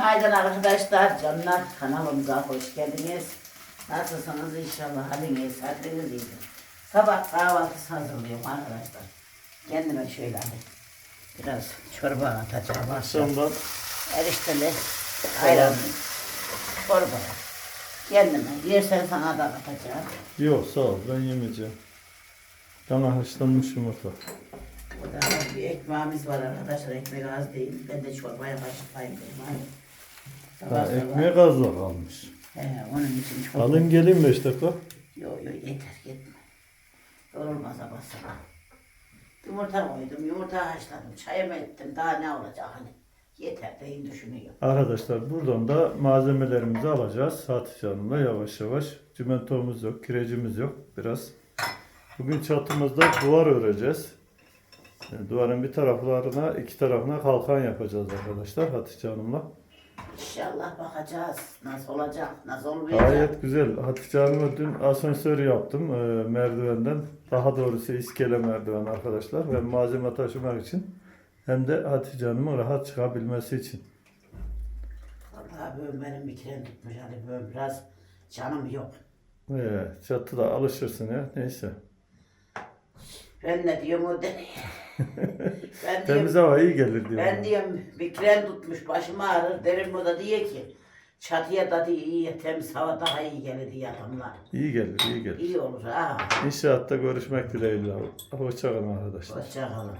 Günaydın arkadaşlar, canlar kanalımıza hoş geldiniz. Nasılsınız inşallah haliniz, hatırınız iyidir. Sabah kahvaltısı hazırlıyorum arkadaşlar. Kendime şöyle hani biraz çorba atacağım. Akşamdan Erişteli, ayranlı, çorba. Kendime, yersen sana da atacağım. yok sağ ol ben yemeyeceğim. Bana haşlanmış yumurta. Burada bir ekmeğimiz var arkadaşlar, ekmek az değil. Ben de çorbaya kaşıklayayım dedim. Hani. Sabah Ha, sabah. ekmeğe gazla kalmış. He, onun için çorba. Alayım geleyim 5 dakika. Yok yok yeter gitme. Yorulma sabah sabah. Yumurta koydum, yumurta haşladım, çayımı ettim. Daha ne olacak hani? Yeter deyin düşünüyorum. Arkadaşlar buradan da malzemelerimizi alacağız. Hatice Hanım'la yavaş yavaş. Cimentomuz yok, kirecimiz yok biraz. Bugün çatımızda duvar öreceğiz. Duvarın bir taraflarına, iki tarafına kalkan yapacağız arkadaşlar Hatice Hanım'la. İnşallah bakacağız. Nasıl olacak, nasıl olmayacak. Gayet güzel. Hatice Hanım'a dün asansör yaptım e, merdivenden. Daha doğrusu iskele merdiven arkadaşlar. Ve malzeme taşımak için. Hem de Hatice Hanım'ın rahat çıkabilmesi için. Vallahi böyle benim bir tren tutmuş. Hani böyle biraz canım yok. Ee, çatıda alışırsın ya. Neyse. Ben ne diyorum o de. Ben Temiz diyorum, hava iyi gelir diyor. ben diyorum bir tren tutmuş başım ağrır. Derim o da diyor ki çatıya da diyor iyi temiz hava daha iyi gelir diye adamlar. İyi gelir, iyi gelir. İyi olur ha. İnşaatta görüşmek dileğiyle. Hoşçakalın arkadaşlar. Hoşçakalın.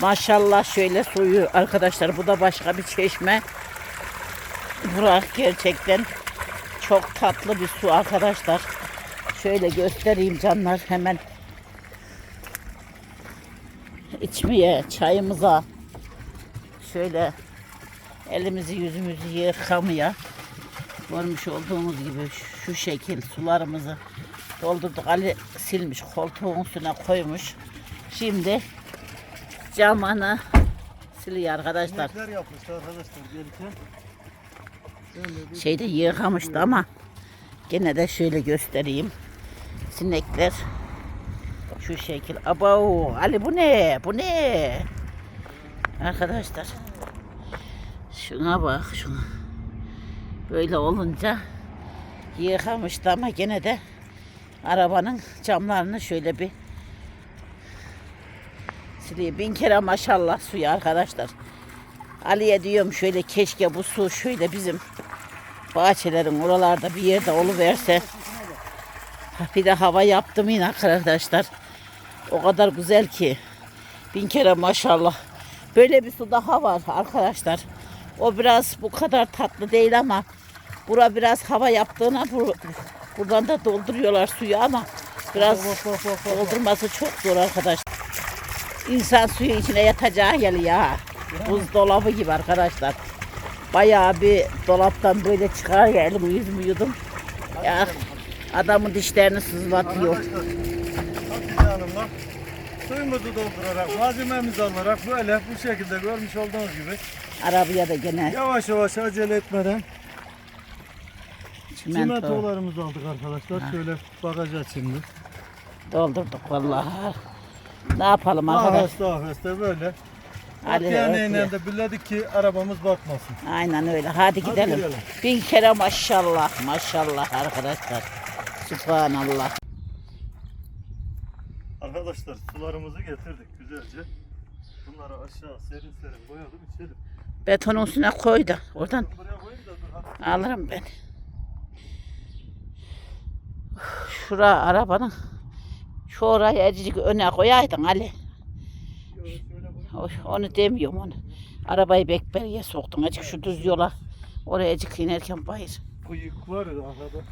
Maşallah şöyle suyu arkadaşlar bu da başka bir çeşme. Burak gerçekten çok tatlı bir su arkadaşlar. Şöyle göstereyim canlar hemen. İçmeye, çayımıza şöyle elimizi yüzümüzü yıkamaya görmüş olduğumuz gibi şu şekil sularımızı doldurduk. Ali silmiş koltuğun üstüne koymuş. Şimdi camını siliyor arkadaşlar. Sinekler yapmıştı arkadaşlar gelirken. Şeyde yıkamıştı ama gene de şöyle göstereyim. Sinekler şu şekil. Abo Ali bu ne? Bu ne? Arkadaşlar şuna bak şuna. Böyle olunca yıkamıştı ama gene de arabanın camlarını şöyle bir siliyor. Bin kere maşallah suyu arkadaşlar. Ali'ye diyorum şöyle keşke bu su şöyle bizim bahçelerin oralarda bir yerde oluverse. Bir de hava yaptım yine arkadaşlar. O kadar güzel ki. Bin kere maşallah. Böyle bir su daha var arkadaşlar. O biraz bu kadar tatlı değil ama bura biraz hava yaptığına bu, buradan da dolduruyorlar suyu ama biraz doldurması çok zor arkadaşlar. İnsan suyun içine yatacağı geliyor ha. Buzdolabı gibi arkadaşlar. Bayağı bir dolaptan böyle çıkar geldim yüzümü yudum. Ya adamın dişlerini sızlatıyor. Hanım'la suyumuzu doldurarak, malzememizi alarak böyle bu şekilde görmüş olduğunuz gibi Arabaya da gene yavaş yavaş acele etmeden çimento Çimentolarımızı aldık arkadaşlar. Şöyle bakacağız şimdi. doldurduk vallahi. Ne yapalım arkadaş? Aheste aheste böyle. Ali öpüyor. eğnen de biledik ki arabamız batmasın. Aynen öyle. Hadi gidelim. gidelim. Bin kere maşallah. Maşallah arkadaşlar. Subhanallah. Arkadaşlar sularımızı getirdik güzelce. Bunları aşağı serin serin koyalım içelim. Betonun üstüne koy da oradan Buraya koyayım da dur. hadi. alırım ben. Şura arabanın şu orayı azıcık öne koyaydın Ali. Şöyle koyayım. O- Onu demiyorum onu. Arabayı bekberiye soktun. Azıcık şu düz yola. Oraya azıcık inerken bayır. Bıyık var ya arkada.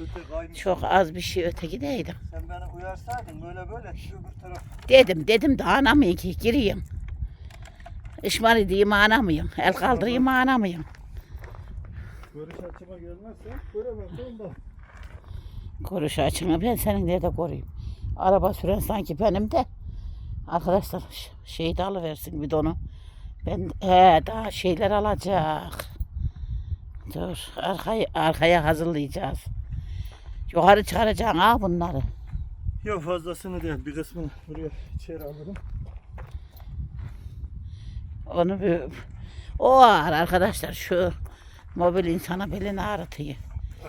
Öte kaymış. Çok az bir şey öte gideydim. Sen beni uyarsaydın böyle böyle öbür taraf. Dedim dedim de anamıyım ki gireyim. Işmarı diyeyim anamıyım. El kaldırayım anamıyım. Görüş açıma gelmezse göremem ondan. Koruş açını ben senin nerede koruyayım. Araba süren sanki benim de. Arkadaşlar şeyi de alıversin bidonu. Ben he, daha şeyler alacak. Dur arkaya, arkaya hazırlayacağız. Yukarı çıkaracaksın ha bunları. Yok fazlasını değil bir kısmını buraya içeri alırım. Onu bir O ağır arkadaşlar şu mobil insana belini ağrıtıyor.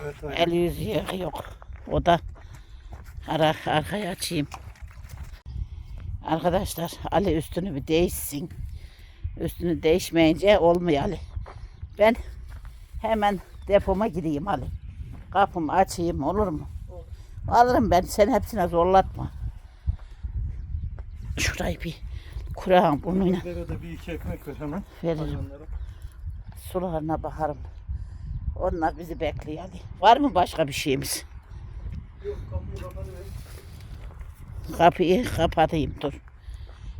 Evet El yüzü yağı yok. O da ara, arkaya açayım. Arkadaşlar Ali üstünü bir değişsin. Üstünü değişmeyince olmuyor Ali. Ben hemen depoma gideyim Ali. Kapımı açayım olur mu? Alırım ben sen hepsine zorlatma. Şurayı bir kurağın burnuyla Derede bir iki ekmek ver hemen. veririm. Sularına bakarım. Onlar bizi bekliyor Ali. Var mı başka bir şeyimiz? Yok kapıyı kapatıver. Kapıyı kapatayım dur.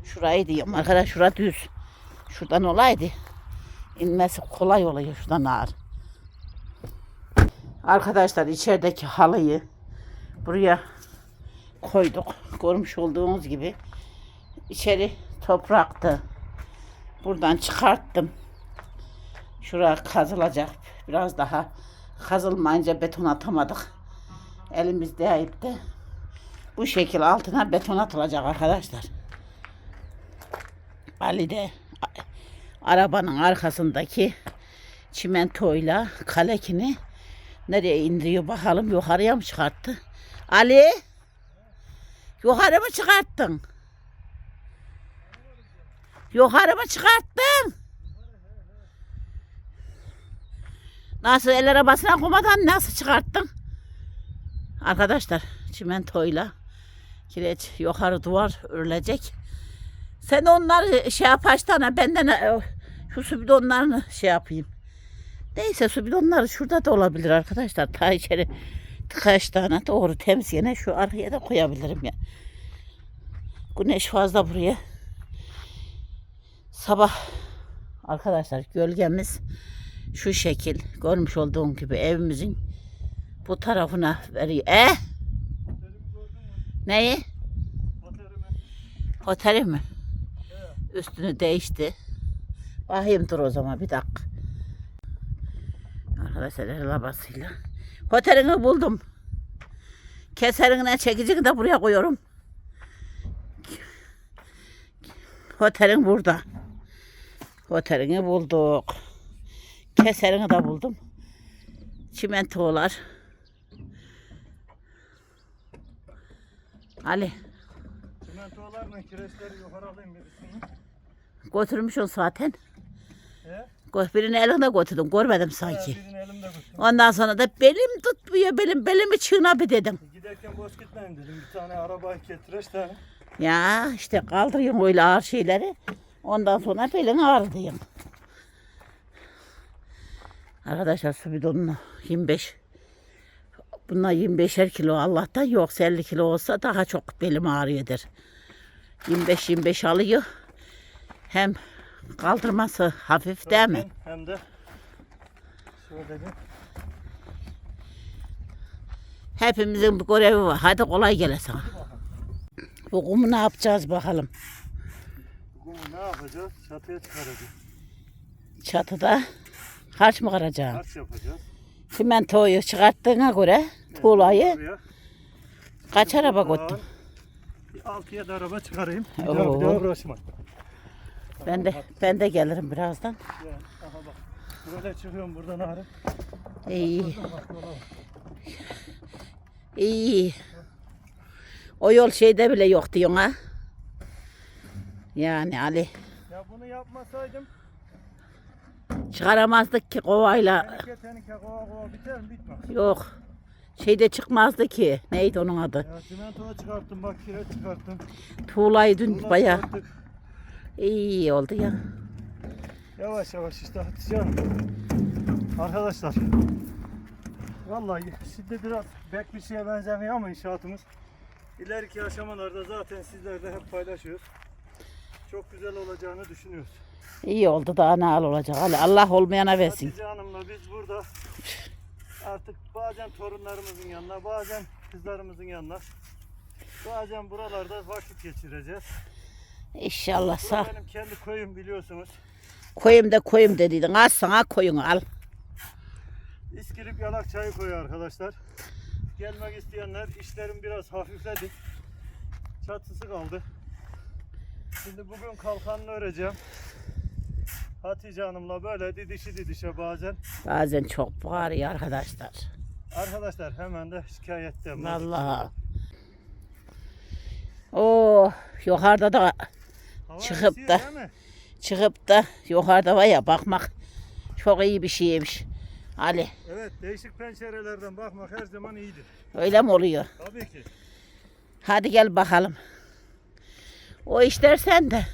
Şurayı diyorum arkadaş şura düz. Şuradan olaydı. inmesi kolay oluyor şuradan ağır. Arkadaşlar içerideki halıyı buraya koyduk. Görmüş olduğunuz gibi. içeri topraktı. Buradan çıkarttım. Şura kazılacak. Biraz daha kazılmayınca beton atamadık. Elimiz değip de bu şekil altına beton atılacak arkadaşlar. Ali de arabanın arkasındaki çimentoyla kalekini nereye indiriyor bakalım yukarıya mı çıkarttı? Ali yukarı mı çıkarttın? Yukarı mı çıkarttın? Nasıl el arabasına komadan nasıl çıkarttın? Arkadaşlar çimentoyla kireç yukarı duvar örülecek. Sen onları şey yap açtana benden e, şu su bidonlarını şey yapayım. Neyse su bidonları şurada da olabilir arkadaşlar. Ta içeri kaç tane doğru temiz yine şu arkaya da koyabilirim ya. Güneş fazla buraya. Sabah arkadaşlar gölgemiz şu şekil görmüş olduğum gibi evimizin bu tarafına veriyor. E? Neyi? Oteli mi? Üstünü değişti. Bakayım dur o zaman bir dakika. Arkadaşlar el arabasıyla. Otelini buldum. Keserini çekicini de buraya koyuyorum. Otelin burada. Otelini bulduk. Keserini de buldum. Çimentolar. Ali Çimentolarla kireçleri yukarı alayım birisini. götürmüşsün zaten. He? Birini elinde götürdüm. Görmedim sanki. Birini elimde götürdüm. Ondan sonra da belim tutmuyor. Belim belimi çığına bir dedim. Giderken boş gitmeyin dedim. Bir tane araba getireç tane. Ya işte kaldırıyorum öyle ağır şeyleri. Ondan sonra belin ağrıdıyım. Arkadaşlar su bidonunu 25 Bunlar 25'er kilo Allah'tan yoksa 50 kilo olsa daha çok belim ağrıyordur. 25-25 alıyor. Hem kaldırması hafif değil mi? Hem de şöyle bir Hepimizin bir görevi var. Hadi kolay gele sana. Bu kumu ne yapacağız bakalım. kumu ne yapacağız? Çatıya çıkaracağız. Çatıda harç mı kıracağım? Harç yapacağız. Simentoyu çıkarttığına göre tuğlayı Buraya kaç araba koydun? Bir 6-7 araba çıkarayım. Bir Oo. daha, bir daha uğraşma. Ben de ben de gelirim birazdan. Aha bak. Böyle çıkıyorum buradan ağrı. İyi, iyi. O yol şeyde bile yok diyorsun ha. Yani Ali Ya bunu yapmasaydım çıkaramazdık ki kovayla. tenike tenike kova kova biter mi bitmez. Yok. Şeyde çıkmazdı ki. Neydi onun adı? Ya çimentoyu çıkarttım bak kireç çıkarttım. Tuğlayı dün Bundan baya çıkarttık. İyi oldu ya. Yavaş yavaş işte Hatice Hanım. Arkadaşlar. Vallahi şimdi biraz bek bir şeye benzemiyor ama inşaatımız. İleriki aşamalarda zaten sizlerle hep paylaşıyoruz. Çok güzel olacağını düşünüyoruz. İyi oldu daha ne al olacak. Allah olmayana versin. Hatice Hanım'la biz burada artık bazen torunlarımızın yanına, bazen kızlarımızın yanına, bazen buralarda vakit geçireceğiz. İnşallah sağ. benim kendi köyüm biliyorsunuz. Koyayım da koyayım dediydin. Az sana koyun al. İskilip Yalak Çayı koyu arkadaşlar. Gelmek isteyenler işlerim biraz hafifledi. Çatısı kaldı. Şimdi bugün kalkanını öreceğim. Hatice Hanım'la böyle didişi didişe bazen. Bazen çok bağırıyor arkadaşlar. Arkadaşlar hemen de şikayetten. Vallahi. Oo, yukarıda da Hava çıkıp esiyor da- çıkıp da yukarıda var ya bakmak çok iyi bir şeymiş. Ali Evet değişik pencerelerden bakmak her zaman iyidir. öyle mi oluyor? Tabii ki. Hadi gel bakalım. O işler sende.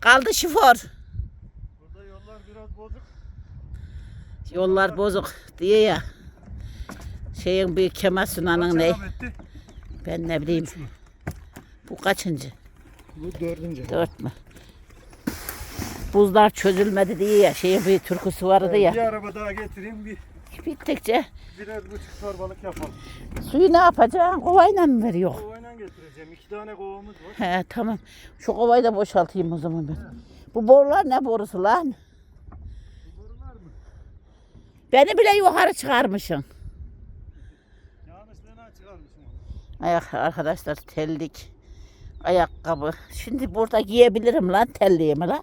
Kaldı şifor. Burada yollar biraz bozuk. Yollar bozuk diye ya. Şeyin bir Kemal Sunan'ın ne? Ben ne bileyim. Bu kaçıncı? Bu dördüncü. Dört mü? Buzlar çözülmedi diye ya. Şeyin bir türküsü vardı Bir ya. araba daha getireyim bir Bittikçe birer buçuk torbalık yapalım. suyu ne yapacaksın? Kovayla mı veriyor? Kovayla getireceğim. İki tane kovamız var. He tamam. Şu kovayı da boşaltayım o zaman ben. Bu borular ne borusu lan? Bu borular mı? Beni bile yukarı çıkarmışsın. Yanlışlığına çıkarmışım onu. Ayak arkadaşlar tellik. Ayakkabı. Şimdi burada giyebilirim lan telliğimi lan.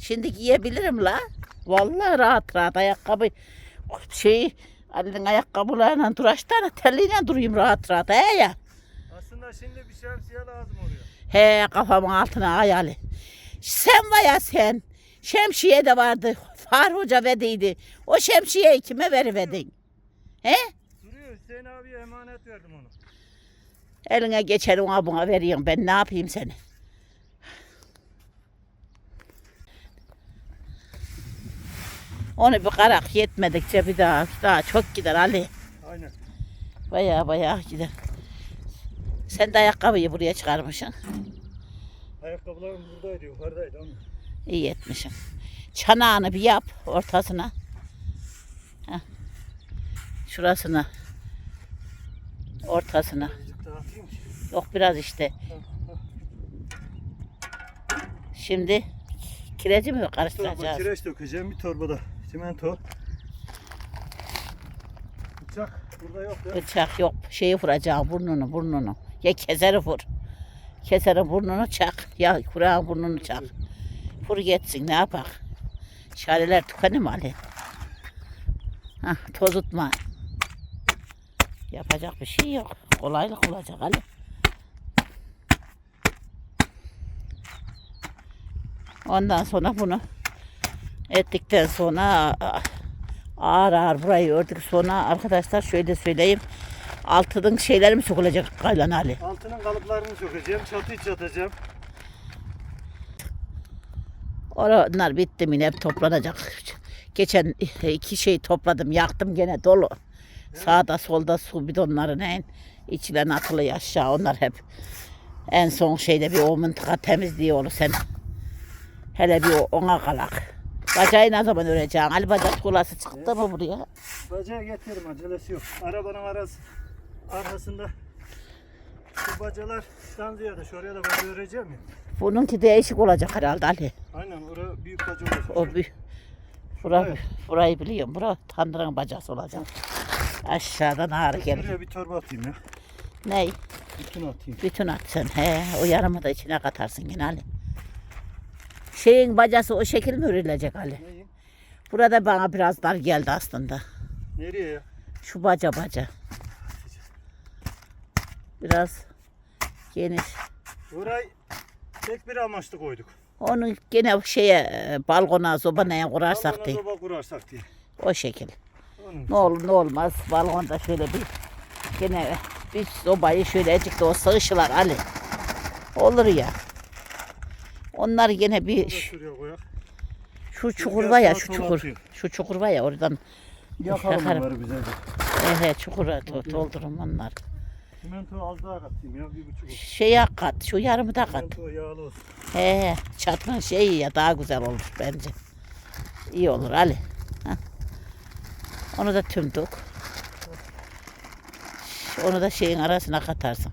Şimdi giyebilirim lan. Vallahi rahat rahat ayakkabı şey Ali'nin ayakkabılarıyla duraştığına telliğine durayım rahat rahat he ya. Aslında şimdi bir şemsiye lazım oluyor. He kafamın altına ayali. Sen var ya sen. Şemsiye de vardı. Fahri Hoca verdiydi. O şemsiyeyi kime veriverdin? He? Duruyor Hüseyin abiye emanet verdim onu. Eline geçer ona buna veriyorum. Ben ne yapayım seni? Onu bir karak yetmedikçe bir daha daha çok gider Ali. Aynen. Bayağı bayağı gider. Sen de ayakkabıyı buraya çıkarmışsın. Ayakkabılarım buradaydı yukarıdaydı ama. İyi etmişsin. Çanağını bir yap ortasına. Heh. Şurasına. Ortasına. Azıcık daha atayım ki. Yok biraz işte. Şimdi kireci mi Torba karıştıracağız? kireç dökeceğim bir torbada. Çimento. Bıçak burada yok ya. Bıçak yok. Şeyi vuracağım burnunu burnunu. Ya keseri vur. Keserin burnunu çak. Ya kurağın burnunu çak. Vur geçsin ne yapak. Şareler tükenir mi Ali? Hah, tozutma. Yapacak bir şey yok. Kolaylık olacak Ali. Ondan sonra bunu ettikten sonra ağır ağır burayı ördük sonra arkadaşlar şöyle söyleyeyim. Altının şeyleri mi sokulacak Kaylan Ali? Altının kalıplarını sökeceğim. Çatıyı çatacağım. Onlar bitti mi hep toplanacak. Geçen iki şey topladım yaktım gene dolu. Sağda solda su bidonları neyin içilen atılıyor aşağı onlar hep. En son şeyde bir o mıntıka temizliği olur sen. Hele bir ona kalak. Bacağı ne zaman öreceksin? Ali bacak kulası çıktı mı buraya? Bacağı getiririm acelesi yok. Arabanın arası arkasında şu bacalar stanzıya da şuraya da bacağı öreceğim ya. Bununki değişik olacak herhalde Ali. Aynen orada büyük baca olacak. O bir bura, Evet. burayı biliyorum. Bura tandırın bacası olacak. Aşağıdan ağrı gelir. Şuraya bir torba atayım ya. Ney? Bütün atayım. Bütün at sen. He, o yarımı da içine katarsın yine Ali. Şeyin bacası o şekil mi örülecek Ali? Neyi? Burada bana biraz dar geldi aslında. Nereye? Şu baca baca. Biraz geniş. Orayı tek bir amaçlı koyduk. Onu gene şeye e, balkona sobanaya kurarsak Balkona diye. soba kurarsak diye. O şekil. Onun Ne olur ne olmaz balkonda şöyle bir gene bir sobayı şöyle da o sığışılar Ali. Olur ya. Onlar gene bir koyak. şu çukur var ya şu çukur. Şu çukur var ya oradan Yakalım Yakarım. onları güzelce. he he çukura do- doldurun onlar. Çimento az daha katayım ya bir buçuk. Şeye kat şu yarımı da kat. Çimento yağlı olsun. He he çatının şeyi ya daha güzel olur bence. İyi olur Ali. Heh. Onu da tümdük. Onu da şeyin arasına katarsın.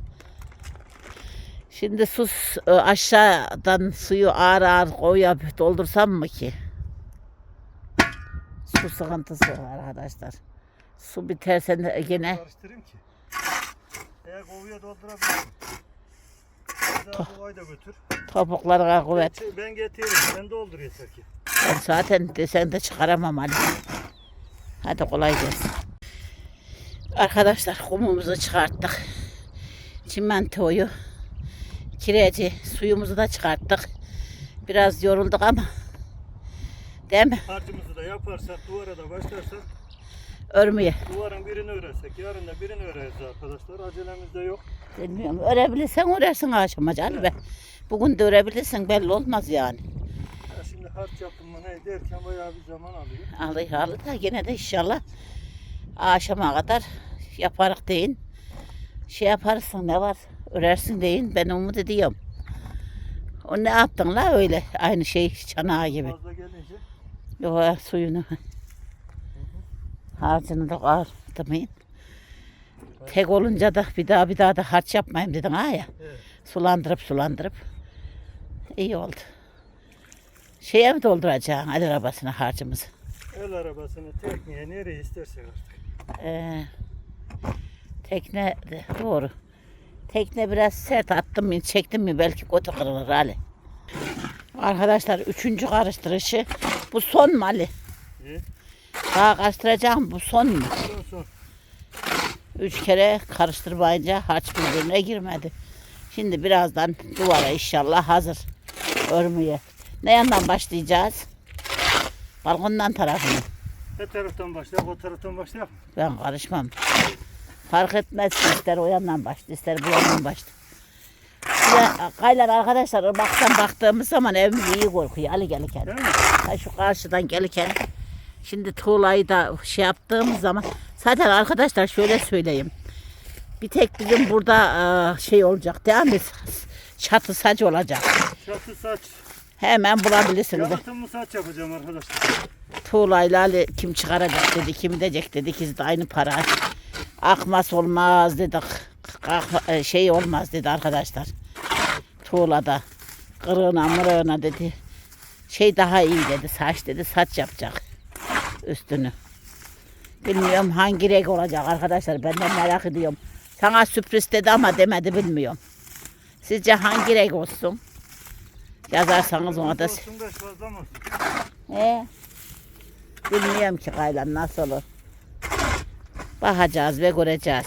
Şimdi su s- e, aşağıdan suyu ağır ağır koyup doldursam mı ki? Su sıkıntısı var arkadaşlar. Su biterse de gene Karıştırayım ki. Eğer kovuya doldurabilirim. kovayı da götür. Topuklarına kuvvet. Ben, ben getiririm. Sen doldur yeter ki. Ben zaten desen de çıkaramam Ali. Hadi kolay gelsin. Arkadaşlar kumumuzu çıkarttık. Çimentoyu, kireci, suyumuzu da çıkarttık. Biraz yorulduk ama. Değil mi? Harcımızı da yaparsak, duvara da başlarsak, Örmeye. duvarın birini örersek, yarın da birini öreriz arkadaşlar. Acelemiz de yok. Bilmiyorum. Örebilirsen örersin akşamaca Ali be. Bugün de örebilirsin belli olmaz yani. Ya şimdi harç yapımı ne derken bayağı bir zaman alıyor. Alır alır da yine de inşallah akşama kadar yaparız deyin. Şey yaparsın ne var örersin deyin ben umut ediyorum. O ne yaptın la öyle aynı şey çanağı gibi. Fazla gelince suyunu harcını da ağırtamayın. Tek olunca da bir daha bir daha da harç yapmayayım dedin ha ya. evet. Sulandırıp sulandırıp iyi oldu. Şeye mi dolduracaksın el arabasına harcımızı? el arabasını tekneye nereye istersek artık. Ee, tekne de doğru. Tekne biraz sert attım mı çektim mi belki kötü kırılır Ali. Arkadaşlar üçüncü karıştırışı bu son mu Ali? İyi. Daha karıştıracağım bu son mu? Son son. Üç kere karıştırmayınca harç birbirine girmedi. Şimdi birazdan duvara inşallah hazır örmeye. Ne yandan başlayacağız? Balkondan tarafını. Ne taraftan başlayalım, o taraftan başlayalım. Ben karışmam. Fark etmez ister o yandan başla ister bu yandan başla. Ya, kaylar arkadaşlar ırmaktan baktığımız zaman evimiz iyi korkuyor. Ali gelirken. Ha, şu karşıdan gelirken. Şimdi tuğlayı da şey yaptığımız zaman. Zaten arkadaşlar şöyle söyleyeyim. Bir tek bizim burada e, şey olacak değil mi? Çatı saç olacak. Çatı saç. Hemen bulabilirsiniz. Yalıtımlı saç yapacağım arkadaşlar. Tuğlayla Ali kim çıkaracak dedi, kim diyecek dedi. İkisi de aynı para. Akmaz olmaz dedik. E, şey olmaz dedi arkadaşlar. Tuğlada. Kırığına mırığına dedi. Şey daha iyi dedi. Saç dedi. Saç yapacak. Üstünü. Bilmiyorum hangi renk olacak arkadaşlar. Ben de merak ediyorum. Sana sürpriz dedi ama demedi bilmiyorum. Sizce hangi renk olsun? Yazarsanız ona da. Olsun beş fazla mı olsun? He. Bilmiyorum ki kaylan nasıl olur. Bakacağız ve göreceğiz.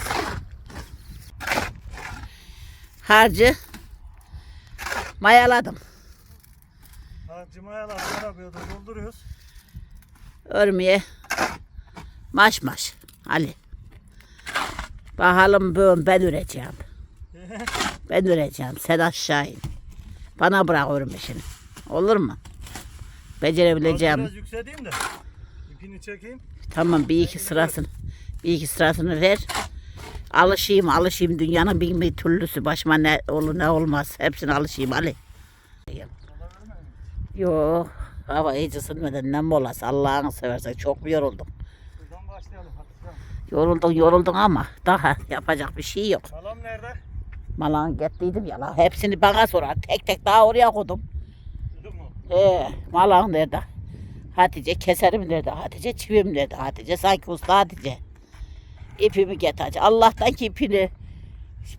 Harcı mayaladım. Harcıma yalan arabaya dolduruyoruz. Örmeye maş maş Ali. Bakalım bugün ben öreceğim. Ben öreceğim. Sen aşağı in. Bana bırak örme işini. Olur mu? Becerebileceğim. Biraz yükseleyim de. İpini çekeyim. Tamam bir iki sırasını bir iki sırasını ver. Alışayım alışayım dünyanın bin bir türlüsü başıma ne olur ne olmaz hepsine alışayım Ali. Yok hava iyice ısınmadan ne molası Allah'ını seversen çok mu yoruldum. Yoruldun yoruldun ama daha yapacak bir şey yok. Salam nerede? Malağın gettiydim ya hepsini bana sorar tek tek daha oraya koydum. Duydun mu? He, malağın nerede? Hatice keserim nerede? Hatice çivim nerede? Hatice sanki usta Hatice. İpimi get hacı. Allah'tan ki ipini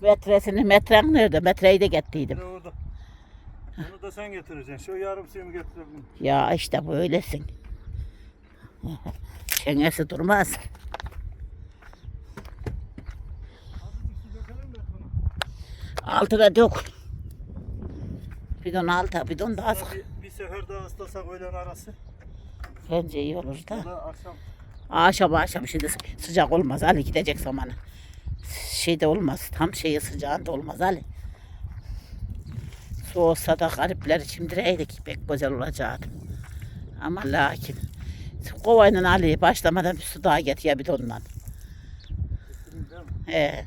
metresini metren nerede? Metreyi de gettiydim. Bir de orada. Bunu da sen getireceksin. Şu yarım suyumu getirebilirim. Ya işte böylesin. Çengesi durmaz. Altına dök. Bidon alta, bidon da az. Bir, bir sefer daha ıslasak öğlen arası. Bence iyi olur da akşam. Akşam akşam şimdi sı- sıcak olmaz Ali gidecek zamanı. Şeyde olmaz tam şeyi sıcağında olmaz Ali. Su olsa da garipleri çimdireydik pek güzel olacaktı. Ama lakin kovayla Ali başlamadan bir su daha getir ya bidondan. He,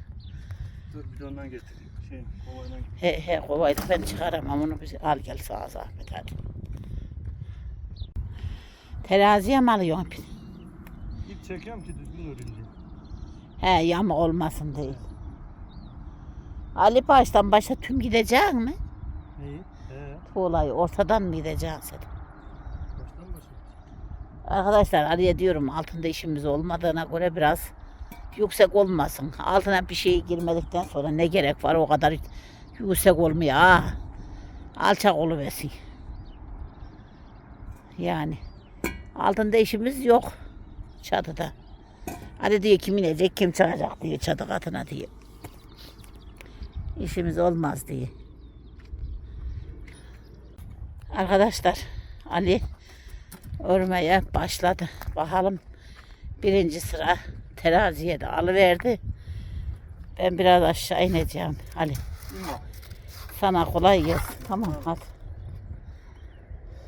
Dur bir de ondan getireyim. Şey, kovayla he, he kovayla ben çıkaramam onu bir al gel sana zahmet hadi. Teraziye mi alıyorsun çekiyorum ki düzgün öreyim diye. He yamuk olmasın diye. Ali baştan başa tüm gidecek mi? Neyi? He. Tuğlayı ortadan mı gideceksin sen? Baştan başa. Arkadaşlar Ali'ye diyorum altında işimiz olmadığına göre biraz yüksek olmasın. Altına bir şey girmedikten sonra ne gerek var o kadar yüksek olmuyor ha. Alçak oluversin. Yani altında işimiz yok çatıda. Hadi diyor kim inecek kim çıkacak diyor çatı katına diyor. İşimiz olmaz diye. Arkadaşlar Ali örmeye başladı. Bakalım birinci sıra teraziye de alıverdi. Ben biraz aşağı ineceğim Ali. Sana kolay gelsin. Tamam hadi.